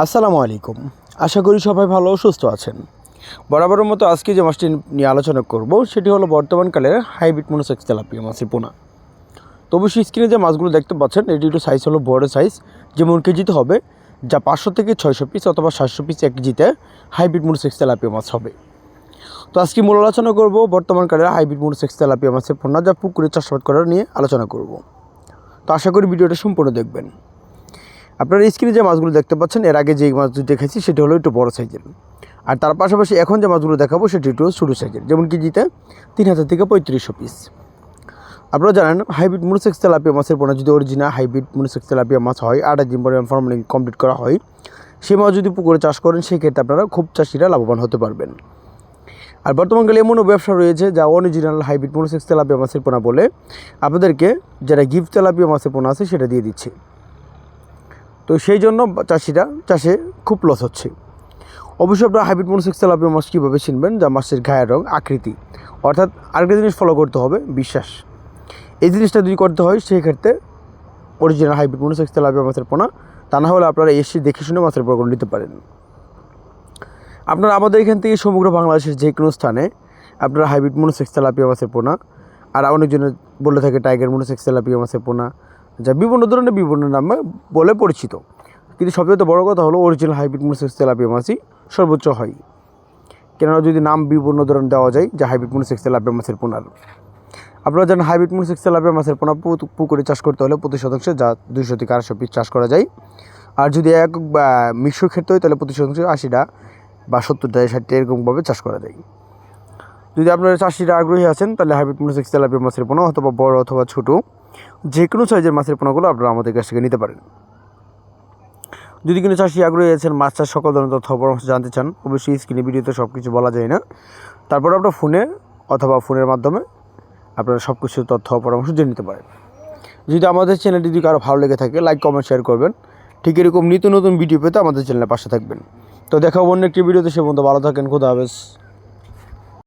আসসালামু আলাইকুম। আশা করি সবাই ভালো সুস্থ আছেন। বরাবরের মতো আজকে যে মাছটি নিয়ে আলোচনা করব, সেটি হলো বর্তমানকালের হাইব্রিড মনোসেক্স তেলাপিয়া মাছের পোনা। তো অবশ্যই স্ক্রিনে যে মাছগুলো দেখতে পাচ্ছেন, এটি একটু সাইজ হলো বড় সাইজ যেমন কেজিতে হবে, যা পাঁচশো থেকে ছয়শো পিস অথবা সাতশো পিস এক কেজিতে হাইব্রিড মনোসেক্স তেলাপিয়া মাছ হবে। তো আজকে মূল আলোচনা করব বর্তমানকালের হাইব্রিড মনোসেক্স তেলাপিয়া মাছের পোনা, যা পুকুরে চাষাবাদ করার নিয়ে আলোচনা করব। তো আশা করি ভিডিওটা সম্পূর্ণ দেখবেন। আপনারা স্ক্রিনে যে মাছগুলো দেখতে পাচ্ছেন, এর আগে যে মাছগুলো দেখেছি, সেটি হলো একটু বড় সাইজের। আর তার পাশাপাশি এখন যে মাছগুলো দেখাবো, সেটি একটু ছোটো সাইজের। যেমন কেজিতে তিন হাজার থেকে পঁয়ত্রিশশো পিস আপনারা জানেন, হাইব্রিড মনোসেক্স তেলাপিয়া মাছের পোনা যদি অরিজিনাল হাইব্রিড মনোসেক্স তেলাপিয়া মাছ হয় আঠাশ দিন পরে ফর্মালিং কমপ্লিট করা হয় সেই মাছ যদি পুকুরে চাষ করেন, সেক্ষেত্রে আপনারা খুব চাষিরা লাভবান হতে পারবেন। আর বর্তমানকালে এমনও ব্যবসা রয়েছে, যা অরিজিনাল হাইব্রিড মনোসেক্স তেলাপিয়া মাছের পোনা বলে, আপনাদেরকে যারা গিফট তেলাপিয়া মাছের পোনা আছে, সেটা দিয়ে দিচ্ছে। তো সেই জন্য চাষিরা, চাষে খুব লস হচ্ছে। অবশ্যই আপনারা হাইব্রিড মনোসেক্স তেলাপিয়া মাছ কীভাবে চিনবেন? যা মাছের গায়ের রং, আকৃতি। অর্থাৎ আরেকটা জিনিস ফলো করতে হবে, বিশ্বাস। এই জিনিসটা যদি করতে হয় সেই ক্ষেত্রে অরিজিনাল হাইব্রিড মনোসেক্স তেলাপিয়া মাছের পোনা, তা না হলে আপনারা এসে দেখে শুনে মাছের পোনাগুলো নিতে পারেন। আপনারা আমাদের এখান থেকে সমগ্র বাংলাদেশের যে কোনো স্থানে আপনারা হাইব্রিড মনোসেক্স তেলাপিয়া মাছের পোনা, আর অনেকজনে বলে থাকে টাইগার মনোসেক্স তেলাপিয়া মাছের পোনা যা বিভিন্ন ধরনের বিভিন্ন নামে বলে পরিচিত। কিন্তু সবচেয়ে বড় কথা হলো অরিজিনাল হাইব্রিড মনোসেক্স তেলাপিয়া মাছই সর্বোচ্চ হয়। কেননা যদি নাম বিভিন্ন ধরনের দেওয়া যায়, যে হাইব্রিড মনোসেক্স তেলাপিয়া মাছের পোনার। আপনারা জানেন হাইব্রিড মনোসেক্স তেলাপিয়া মাছের পোনা পুকুরে চাষ করতে হলে প্রতি শতাংশে যা দুইশো থেকে আড়াইশো পিস চাষ করা যায়। আর যদি এক মিশ্র ক্ষেত্রে হয়, তাহলে প্রতি শতাংশে আশিটা বা সত্তরটা, ষাটটা এরকমভাবে চাষ করা যায়। যদি আপনারা চাষিরা আগ্রহী আছেন, তাহলে হাইব্রিড মনোসেক্স তেলাপিয়া মাছের পোনা অথবা বড় অথবা ছোটো যে কোনো সাইজের মাছের পোনাগুলো আপনারা আমাদের কাছ থেকে নিতে পারেন। যদি কোনো চাষি আগ্রহী আছেন মাছ চাষ সকল ধরনের তথ্য পরামর্শ জানতে চান, অবশ্যই স্ক্রিনে ভিডিওতে সব কিছু বলা যায় না। তারপর আপনার ফোনে অথবা ফোনের মাধ্যমে আপনারা সব কিছু তথ্য পরামর্শ জেনে নিতে পারেন। যদি আমাদের চ্যানেলটি যদি কারও ভালো লেগে থাকে লাইক কমেন্ট শেয়ার করবেন। ঠিক এরকম নিত্য নতুন ভিডিও পেতে আমাদের চ্যানেলের পাশে থাকবেন। তো দেখাবো অন্য একটি ভিডিওতে সে পর্যন্ত ভালো থাকেন, খুদা হাফেজ।